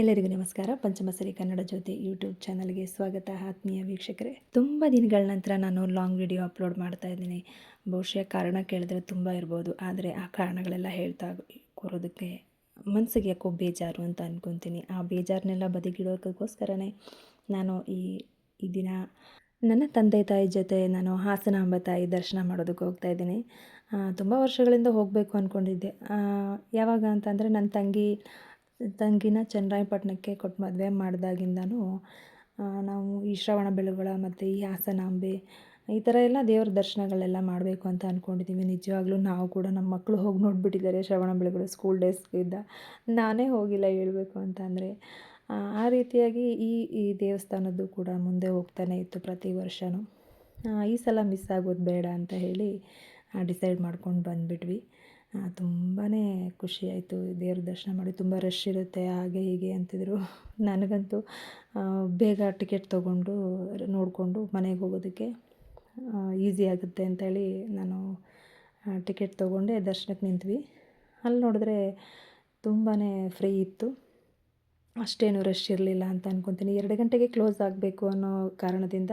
ಎಲ್ಲರಿಗೂ ನಮಸ್ಕಾರ. ಪಂಚಮಸರಿ ಕನ್ನಡ ಜ್ಯೋತಿ ಯೂಟ್ಯೂಬ್ ಚಾನಲ್ಗೆ ಸ್ವಾಗತ. ಆತ್ಮೀಯ ವೀಕ್ಷಕರೇ, ತುಂಬ ದಿನಗಳ ನಂತರ ನಾನು ಲಾಂಗ್ ವಿಡಿಯೋ ಅಪ್ಲೋಡ್ ಮಾಡ್ತಾ ಇದ್ದೀನಿ. ಬಹುಶಃ ಕಾರಣ ಕೇಳಿದ್ರೆ ತುಂಬ ಇರ್ಬೋದು. ಆದರೆ ಆ ಕಾರಣಗಳೆಲ್ಲ ಹೇಳ್ತಾ ಕೂರೋದಕ್ಕೆ ಮನಸ್ಸಿಗೆ ಯಾಕೋ ಬೇಜಾರು ಅಂತ ಅಂದ್ಕೊತೀನಿ ಆ ಬೇಜಾರನ್ನೆಲ್ಲ ಬದಿಗಿಡೋಕ್ಕೋಸ್ಕರನೇ ನಾನು ಈ ಈ ದಿನ ನನ್ನ ತಂದೆ ತಾಯಿ ಜೊತೆ ನಾನು ಹಾಸನಾಂಬ ತಾಯಿ ದರ್ಶನ ಮಾಡೋದಕ್ಕೆ ಹೋಗ್ತಾ ಇದ್ದೀನಿ. ತುಂಬ ವರ್ಷಗಳಿಂದ ಹೋಗಬೇಕು ಅಂದ್ಕೊಂಡಿದ್ದೆ ಯಾವಾಗ ಅಂತಂದರೆ ನನ್ನ ತಂಗಿ ತಂಗಿನ ಚನ್ನರಾಯಪಟ್ಟಣಕ್ಕೆ ಕೊಟ್ಟು ಮದುವೆ ಮಾಡಿದಾಗಿಂದನೂ ನಾವು ಈ ಶ್ರವಣ ಬೆಳಗೊಳ ಮತ್ತು ಈ ಹಾಸನಾಂಬೆ ಈ ಥರ ಎಲ್ಲ ದೇವ್ರ ದರ್ಶನಗಳೆಲ್ಲ ಮಾಡಬೇಕು ಅಂತ ಅಂದ್ಕೊಂಡಿದ್ದೀವಿ ನಿಜವಾಗ್ಲೂ ನಾವು ಕೂಡ ನಮ್ಮ ಮಕ್ಕಳು ಹೋಗಿ ನೋಡಿಬಿಟ್ಟಿದ್ದಾರೆ ಶ್ರವಣ ಬೆಳಗೊಳ ಸ್ಕೂಲ್ ಡೇಸ್ಗಿದ್ದ ನಾನೇ ಹೋಗಿಲ್ಲ ಹೇಳಬೇಕು ಅಂತ ಅಂದರೆ, ಆ ರೀತಿಯಾಗಿ ಈ ಈ ದೇವಸ್ಥಾನದ್ದು ಕೂಡ ಮುಂದೆ ಹೋಗ್ತಾನೆ ಇತ್ತು ಪ್ರತಿ ವರ್ಷವೂ ಈ ಸಲ ಮಿಸ್ ಆಗೋದು ಬೇಡ ಅಂತ ಹೇಳಿ ಡಿಸೈಡ್ ಮಾಡ್ಕೊಂಡು ಬಂದುಬಿಟ್ವಿ. ತುಂಬಾ ಖುಷಿಯಾಯಿತು ದೇವ್ರ ದರ್ಶನ ಮಾಡಿ ತುಂಬ ರಶ್ ಇರುತ್ತೆ. ಹಾಗೆ ಹೀಗೆ ಅಂತಿದ್ರು. ನನಗಂತೂ ಬೇಗ ಟಿಕೆಟ್ ತೊಗೊಂಡು ನೋಡಿಕೊಂಡು ಮನೆಗೆ ಹೋಗೋದಕ್ಕೆ ಈಸಿ ಆಗುತ್ತೆ ಅಂತೇಳಿ ನಾನು ಟಿಕೆಟ್ ತೊಗೊಂಡೆ. ದರ್ಶನಕ್ಕೆ ನಿಂತ್ವಿ. ಅಲ್ಲಿ ನೋಡಿದ್ರೆ ತುಂಬಾ ಫ್ರೀ ಇತ್ತು. ಅಷ್ಟೇನು ರಶ್ ಇರಲಿಲ್ಲ ಅಂತ ಅನ್ಕೊತೀನಿ. ಎರಡು ಗಂಟೆಗೆ ಕ್ಲೋಸ್ ಆಗಬೇಕು ಅನ್ನೋ ಕಾರಣದಿಂದ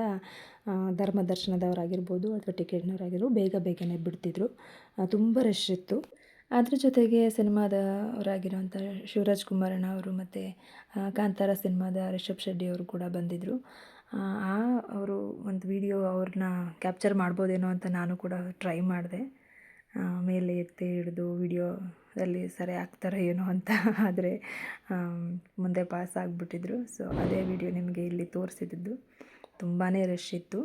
ಧರ್ಮ ದರ್ಶನದವರಾಗಿರ್ಬೋದು ಅಥವಾ ಟಿಕೆಟ್ನವರಾಗಿರ್ಬೋದು ಬೇಗ ಬೇಗನೆ ಬಿಡ್ತಿದ್ರು. ತುಂಬ ರಶ್ ಇತ್ತು. ಅದ್ರ ಜೊತೆಗೆ ಸಿನಿಮಾದವರಾಗಿರುವಂಥ ಶಿವರಾಜ್ ಕುಮಾರಣ್ಣ ಅವರು ಮತ್ತು ಕಾಂತಾರ ಸಿನಿಮಾದ ರಿಷಬ್ ಶೆಟ್ಟಿ ಅವರು ಕೂಡ ಬಂದಿದ್ದರು ಆ ಅವರು ಒಂದು ವಿಡಿಯೋ ಅವ್ರನ್ನ ಕ್ಯಾಪ್ಚರ್ ಮಾಡ್ಬೋದೇನೋ ಅಂತ ನಾನು ಕೂಡ ಟ್ರೈ ಮಾಡಿದೆ. ಮೇಲೆ ಎತ್ತಿ ಹಿಡಿದು ವಿಡಿಯೋದಲ್ಲಿ ಸರಿ ಆಗ್ತಾರೋ ಏನೋ ಅಂತ ಆದರೆ ಮುಂದೆ ಪಾಸ್ ಆಗಿಬಿಟ್ಟಿದ್ರು. ಸೊ ಅದೇ ವಿಡಿಯೋ ನಿಮಗೆ ಇಲ್ಲಿ ತೋರಿಸಿದ್ದು ತುಂಬಾ ರಶ್ ಇತ್ತು.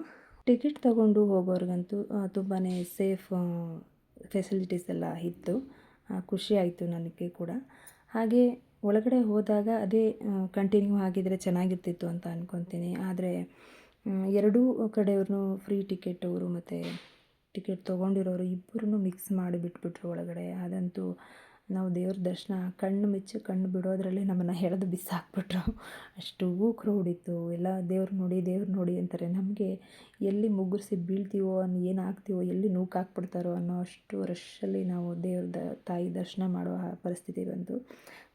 ಟಿಕೆಟ್ ತಗೊಂಡು ಹೋಗೋರಿಗಂತೂ ತುಂಬಾ ಸೇಫ್ ಫೆಸಿಲಿಟೀಸ್ ಎಲ್ಲ ಇತ್ತು. ಖುಷಿ ಆಯಿತು ನನಗೆ ಕೂಡ. ಹಾಗೆ ಒಳಗಡೆ ಹೋದಾಗ ಅದೇ ಕಂಟಿನ್ಯೂ ಆಗಿದ್ದರೆ ಚೆನ್ನಾಗಿರ್ತಿತ್ತು ಅಂತ ಅಂದ್ಕೊತೀನಿ ಆದರೆ ಎರಡೂ ಕಡೆಯವ್ರನ್ನೂ ಫ್ರೀ ಟಿಕೆಟ್ ಅವರು ಮತ್ತು ಟಿಕೆಟ್ ತೊಗೊಂಡಿರೋರು ಇಬ್ಬರೂ ಮಿಕ್ಸ್ ಮಾಡಿ ಬಿಟ್ಬಿಟ್ರು ಒಳಗಡೆ. ಅದಂತೂ ನಾವು ದೇವ್ರ ದರ್ಶನ, ಕಣ್ಣು ಮುಚ್ಚಿ ಕಣ್ಣು ಬಿಡೋದ್ರಲ್ಲಿ ನಮ್ಮನ್ನು ಎಳೆದು ಬಿಸಾಕ್ಬಿಟ್ರು. ಅಷ್ಟು ಕ್ರೌಡ್ ಇತ್ತು ಎಲ್ಲ ದೇವ್ರು ನೋಡಿ ದೇವ್ರು ನೋಡಿ ಅಂತಾರೆ. ನಮಗೆ ಎಲ್ಲಿ ಮುಗುರಿಸಿ ಬೀಳ್ತೀವೋ ಏನು ಏನಾಗ್ತೀವೋ, ಎಲ್ಲಿ ನೂಕಾಕ್ಬಿಡ್ತಾರೋ ಅನ್ನೋ ಅಷ್ಟು ರಶ್ಶಲ್ಲಿ ನಾವು ದೇವ್ರ ದ, ತಾಯಿ ದರ್ಶನ ಮಾಡುವ ಪರಿಸ್ಥಿತಿ ಬಂತು.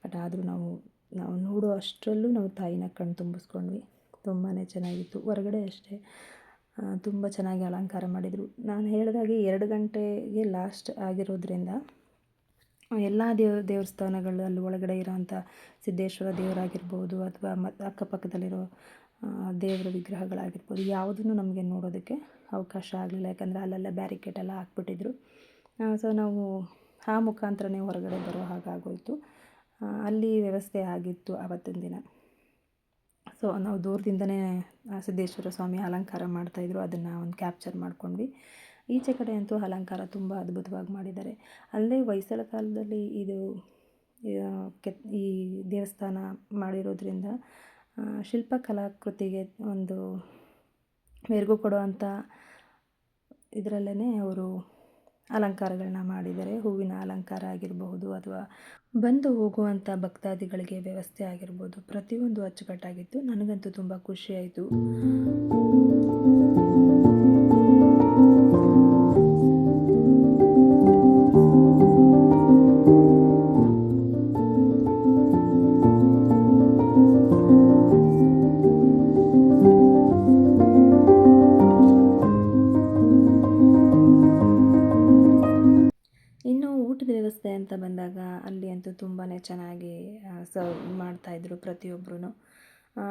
ಬಟ್ ಆದರೂ ನಾವು ನಾವು ನೋಡೋ ಅಷ್ಟರಲ್ಲೂ ನಾವು ತಾಯಿನ ಕಣ್ಣು ತುಂಬಿಸ್ಕೊಂಡ್ವಿ. ತುಂಬಾ ಚೆನ್ನಾಗಿತ್ತು. ಹೊರಗಡೆ ಅಷ್ಟೇ. ತುಂಬ ಚೆನ್ನಾಗಿ ಅಲಂಕಾರ ಮಾಡಿದರು. ನಾನು ಹೇಳಿದಾಗೆ ಎರಡು ಗಂಟೆಗೆ ಲಾಸ್ಟ್ ಆಗಿರೋದ್ರಿಂದ, ಎಲ್ಲ ದೇವ, ದೇವಸ್ಥಾನಗಳು ಅಲ್ಲಿ ಒಳಗಡೆ ಇರೋಂಥ ಸಿದ್ದೇಶ್ವರ ದೇವರಾಗಿರ್ಬೋದು ಅಥವಾ ಮತ್ತು ಅಕ್ಕಪಕ್ಕದಲ್ಲಿರೋ ದೇವರ ವಿಗ್ರಹಗಳಾಗಿರ್ಬೋದು, ಯಾವುದನ್ನು ನಮಗೆ ನೋಡೋದಕ್ಕೆ ಅವಕಾಶ ಆಗಲಿಲ್ಲ. ಯಾಕಂದರೆ ಅಲ್ಲೆಲ್ಲ ಬ್ಯಾರಿಕೇಡ್ ಎಲ್ಲ ಹಾಕ್ಬಿಟ್ಟಿದ್ರು. ಸೊ ನಾವು ಆ ಮುಖಾಂತರನೇ ಹೊರಗಡೆ ಬರೋ ಹಾಗಾಗೋಯಿತು. ಅಲ್ಲಿ ವ್ಯವಸ್ಥೆ ಆಗಿತ್ತು ಆವತ್ತಿನ ದಿನ. ಸೊ ನಾವು ದೂರದಿಂದನೇ ಸಿದ್ದೇಶ್ವರ ಸ್ವಾಮಿ ಅಲಂಕಾರ ಮಾಡ್ತಾಯಿದ್ರು ಅದನ್ನು ಒಂದು ಕ್ಯಾಪ್ಚರ್ ಮಾಡ್ಕೊಂಡ್ವಿ. ಈಚೆ ಕಡೆ ಅಂತೂ ಅಲಂಕಾರ ತುಂಬ ಅದ್ಭುತವಾಗಿ ಮಾಡಿದ್ದಾರೆ. ಅಲ್ಲದೆ ಹೊಯ್ಸಳ ಕಾಲದಲ್ಲಿ ಇದು ಕೆತ್, ಈ ದೇವಸ್ಥಾನ ಮಾಡಿರೋದ್ರಿಂದ ಶಿಲ್ಪ ಕಲಾಕೃತಿಗೆ ಒಂದು ಮೆರುಗು ಕೊಡುವಂಥ ಇದರಲ್ಲೇ ಅವರು ಅಲಂಕಾರಗಳನ್ನ ಮಾಡಿದ್ದಾರೆ ಹೂವಿನ ಅಲಂಕಾರ ಆಗಿರಬಹುದು ಅಥವಾ ಬಂದು ಹೋಗುವಂಥ ಭಕ್ತಾದಿಗಳಿಗೆ ವ್ಯವಸ್ಥೆ ಆಗಿರ್ಬೋದು. ಪ್ರತಿಯೊಂದು ಅಚ್ಚುಕಟ್ಟಾಗಿತ್ತು. ನನಗಂತೂ ತುಂಬ ಖುಷಿಯಾಯಿತು ವ್ಯವಸ್ಥೆ ಅಂತ ಬಂದಾಗ ಅಲ್ಲಿ ಅಂತೂ ತುಂಬಾ ಚೆನ್ನಾಗಿ ಸರ್ವ್ ಮಾಡ್ತಾಯಿದ್ರು ಪ್ರತಿಯೊಬ್ಬರೂ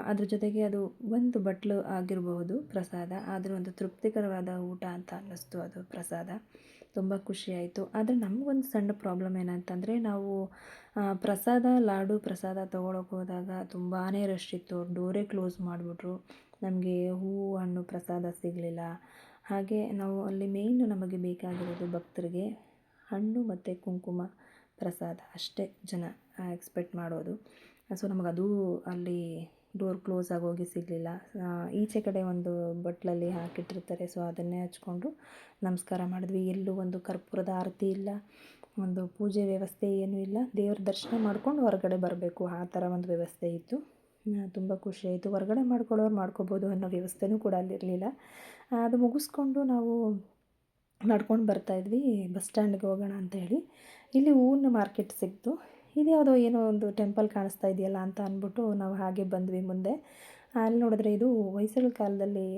ಅದ್ರ ಜೊತೆಗೆ ಅದು ಒಂದು ಬಟ್ಲು ಆಗಿರಬಹುದು ಪ್ರಸಾದ, ಆದರೂ ಒಂದು ತೃಪ್ತಿಕರವಾದ ಊಟ ಅಂತ ಅನ್ನಿಸ್ತು ಅದು ಪ್ರಸಾದ. ತುಂಬ ಖುಷಿಯಾಯಿತು ಆದರೆ ನಮಗೊಂದು ಸಣ್ಣ ಪ್ರಾಬ್ಲಮ್ ಏನಂತಂದರೆ ನಾವು ಪ್ರಸಾದ, ಲಾಡು ಪ್ರಸಾದ ತೊಗೊಳಕ್ಕೆ ಹೋದಾಗ ತುಂಬಾ ರಶ್ ಇತ್ತು. ಡೋರೇ ಕ್ಲೋಸ್ ಮಾಡಿಬಿಟ್ರು. ನಮಗೆ ಹೂವು ಹಣ್ಣು ಪ್ರಸಾದ ಸಿಗಲಿಲ್ಲ. ಹಾಗೆ ನಾವು ಅಲ್ಲಿ ಮೇಯ್ನು ನಮಗೆ ಬೇಕಾಗಿರೋದು ಭಕ್ತರಿಗೆ ಹಣ್ಣು ಮತ್ತು ಕುಂಕುಮ ಪ್ರಸಾದ ಅಷ್ಟೇ ಜನ ಎಕ್ಸ್ಪೆಕ್ಟ್ ಮಾಡೋದು. ಸೊ ನಮಗದು ಅಲ್ಲಿ ಡೋರ್ ಕ್ಲೋಸ್ ಆಗೋಗಿ ಸಿಗಲಿಲ್ಲ. ಈಚೆ ಕಡೆ ಒಂದು ಬಟ್ಲಲ್ಲಿ ಹಾಕಿಟ್ಟಿರ್ತಾರೆ. ಸೊ ಅದನ್ನೇ ಹಚ್ಕೊಂಡು ನಮಸ್ಕಾರ ಮಾಡಿದ್ವಿ. ಎಲ್ಲೂ ಒಂದು ಕರ್ಪೂರದ ಆರತಿ ಇಲ್ಲ. ಒಂದು ಪೂಜೆ ವ್ಯವಸ್ಥೆ ಏನೂ ಇಲ್ಲ. ದೇವ್ರ ದರ್ಶನ ಮಾಡ್ಕೊಂಡು ಹೊರಗಡೆ ಬರಬೇಕು. ಆ ಥರ ಒಂದು ವ್ಯವಸ್ಥೆ ಇತ್ತು. ತುಂಬ ಖುಷಿಯಾಯಿತು ಹೊರಗಡೆ ಮಾಡ್ಕೊಳ್ಳೋರು ಮಾಡ್ಕೋಬೋದು ಅನ್ನೋ ವ್ಯವಸ್ಥೆನೂ ಕೂಡ ಅಲ್ಲಿರಲಿಲ್ಲ. ಅದು ಮುಗಿಸ್ಕೊಂಡು ನಾವು ನಡ್ಕೊಂಡು ಬರ್ತಾಯಿದ್ವಿ ಬಸ್ ಸ್ಟ್ಯಾಂಡ್ಗೆ ಹೋಗೋಣ ಅಂತ ಹೇಳಿ. ಇಲ್ಲಿ ಹೂವಿನ ಮಾರ್ಕೆಟ್ ಸಿಕ್ತು. ಇದ್ಯಾವುದೋ ಏನೋ ಒಂದು ಟೆಂಪಲ್ ಕಾಣಿಸ್ತಾ ಇದೆಯಲ್ಲ ಅಂತ ಅಂದ್ಬಿಟ್ಟು ನಾವು ಹಾಗೆ ಬಂದ್ವಿ ಮುಂದೆ. ಅಲ್ಲಿ ನೋಡಿದ್ರೆ ಇದು ಹೊಯ್ಸಳ ಕಾಲದಲ್ಲಿ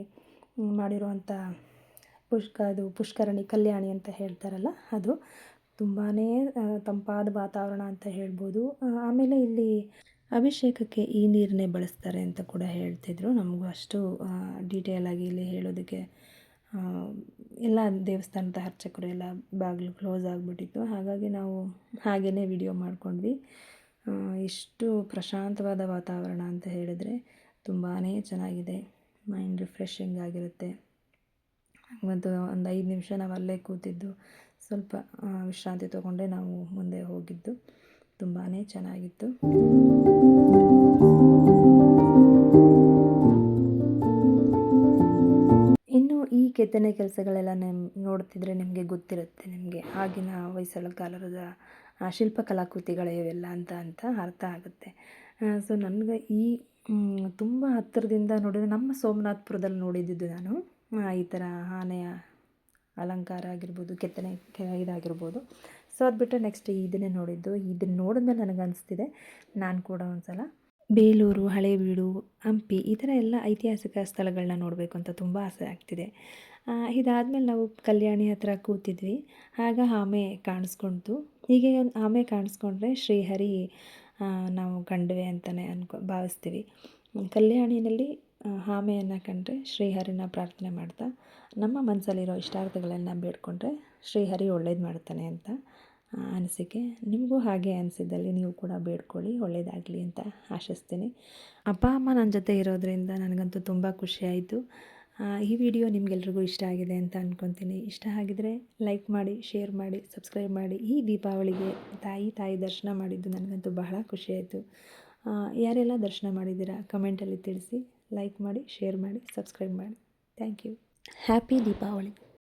ಮಾಡಿರುವಂಥ ಪುಷ್ಕ, ಅದು ಪುಷ್ಕರಣಿ ಕಲ್ಯಾಣಿ ಅಂತ ಹೇಳ್ತಾರಲ್ಲ ಅದು. ತುಂಬಾ ತಂಪಾದ ವಾತಾವರಣ ಅಂತ ಹೇಳ್ಬೋದು. ಆಮೇಲೆ ಇಲ್ಲಿ ಅಭಿಷೇಕಕ್ಕೆ ಈ ನೀರನ್ನೇ ಬಳಸ್ತಾರೆ ಅಂತ ಕೂಡ ಹೇಳ್ತಿದ್ರು. ನಮಗೂ ಅಷ್ಟು ಡೀಟೇಲಾಗಿ ಇಲ್ಲಿ ಹೇಳೋದಕ್ಕೆ ಎಲ್ಲ ದೇವಸ್ಥಾನದ ಅರ್ಚಕರು ಎಲ್ಲ ಬಾಗಿಲು ಕ್ಲೋಸ್ ಆಗಿಬಿಟ್ಟಿತ್ತು. ಹಾಗಾಗಿ ನಾವು ಹಾಗೇ ವಿಡಿಯೋ ಮಾಡ್ಕೊಂಡ್ವಿ. ಎಷ್ಟು ಪ್ರಶಾಂತವಾದ ವಾತಾವರಣ ಅಂತ ಹೇಳಿದರೆ ತುಂಬಾ ಚೆನ್ನಾಗಿದೆ. ಮೈಂಡ್ ರಿಫ್ರೆಶಿಂಗ್ ಆಗಿರುತ್ತೆ. ಮತ್ತು ಒಂದು ಐದು ನಿಮಿಷ ನಾವು ಅಲ್ಲೇ ಕೂತಿದ್ದು, ಸ್ವಲ್ಪ ವಿಶ್ರಾಂತಿ ತಗೊಂಡೇ ನಾವು ಮುಂದೆ ಹೋಗಿದ್ದು. ತುಂಬಾ ಚೆನ್ನಾಗಿತ್ತು. ಕೆತ್ತನೆ ಕೆಲಸಗಳೆಲ್ಲ ನಿಮ್, ನೋಡ್ತಿದ್ರೆ ನಿಮಗೆ ಗೊತ್ತಿರುತ್ತೆ ನಿಮಗೆ ಆಗಿನ ಹೊಯ್ಸಳ ಕಾಲದ ಶಿಲ್ಪ ಕಲಾಕೃತಿಗಳೇ ಇವೆಲ್ಲ ಅಂತ ಅಂತ ಅರ್ಥ ಆಗುತ್ತೆ. ಸೊ ನನಗೆ ಈ ತುಂಬ ಹತ್ತಿರದಿಂದ ನೋಡಿದರೆ ನಮ್ಮ ಸೋಮನಾಥ್ಪುರದಲ್ಲಿ ನೋಡಿದ್ದಿದ್ದು ನಾನು. ಈ ಥರ ಆನೆಯ ಅಲಂಕಾರ ಆಗಿರ್ಬೋದು, ಕೆತ್ತನೆ ಇದಾಗಿರ್ಬೋದು. ಸೊ ಅದು ಬಿಟ್ಟರೆ ನೆಕ್ಸ್ಟ್ ಇದನ್ನೇ ನೋಡಿದ್ದು. ಇದನ್ನು ನೋಡಿದ್ಮೇಲೆ ನನಗೆ ಅನಿಸ್ತಿದೆ ನಾನು ಕೂಡ ಒಂದ್ಸಲ ಬೇಲೂರು, ಹಳೇಬೀಡು, ಹಂಪಿ ಈ ಥರ ಎಲ್ಲ ಐತಿಹಾಸಿಕ ಸ್ಥಳಗಳನ್ನ ನೋಡಬೇಕು ಅಂತ ತುಂಬ ಆಸೆ ಆಗ್ತಿದೆ. ಇದಾದಮೇಲೆ ನಾವು ಕಲ್ಯಾಣಿ ಹತ್ರ ಕೂತಿದ್ವಿ. ಆಗ ಆಮೆ ಕಾಣಿಸ್ಕೊಳ್ತು ಹೀಗೆ ಒಂದು ಆಮೆ ಕಾಣಿಸ್ಕೊಂಡ್ರೆ ಶ್ರೀಹರಿ ನಾವು ಕಂಡ್ವಿ ಅಂತಲೇ ಅನ್ಕೊ, ಭಾವಿಸ್ತೀವಿ. ಕಲ್ಯಾಣಿನಲ್ಲಿ ಆಮೆಯನ್ನು ಕಂಡ್ರೆ ಶ್ರೀಹರಿನ ಪ್ರಾರ್ಥನೆ ಮಾಡ್ತಾ, ನಮ್ಮ ಮನಸ್ಸಲ್ಲಿರೋ ಇಷ್ಟಾರ್ಥಗಳನ್ನು ಬೇಡ್ಕೊಂಡ್ರೆ ಶ್ರೀಹರಿ ಒಳ್ಳೇದು ಮಾಡ್ತಾನೆ ಅಂತ ಅನಿಸಿಕೆ. ನಿಮಗೂ ಹಾಗೆ ಅನಿಸಿದ್ದಲ್ಲಿ ನೀವು ಕೂಡ ಬೇಡ್ಕೊಳ್ಳಿ ಒಳ್ಳೆಯದಾಗಲಿ ಅಂತ ಆಶಿಸ್ತೀನಿ. ಅಪ್ಪ, ಅಮ್ಮ ನನ್ನ ಜೊತೆ ಇರೋದ್ರಿಂದ ನನಗಂತೂ ತುಂಬ ಖುಷಿಯಾಯಿತು ಈ ವಿಡಿಯೋ ನಿಮಗೆಲ್ರಿಗೂ ಇಷ್ಟ ಆಗಿದೆ ಅಂತ ಅಂದ್ಕೊತೀನಿ ಇಷ್ಟ ಆಗಿದ್ರೆ ಲೈಕ್ ಮಾಡಿ ಶೇರ್ ಮಾಡಿ ಸಬ್ಸ್ಕ್ರೈಬ್ ಮಾಡಿ. ಈ ದೀಪಾವಳಿಗೆ ತಾಯಿ ತಾಯಿ ದರ್ಶನ ಮಾಡಿದ್ದು ನನಗಂತೂ ಬಹಳ ಖುಷಿಯಾಯಿತು ಯಾರೆಲ್ಲ ದರ್ಶನ ಮಾಡಿದ್ದೀರಾ ಕಮೆಂಟಲ್ಲಿ ತಿಳಿಸಿ. ಲೈಕ್ ಮಾಡಿ ಶೇರ್ ಮಾಡಿ ಸಬ್ಸ್ಕ್ರೈಬ್ ಮಾಡಿ. Thank you happy Deepavali.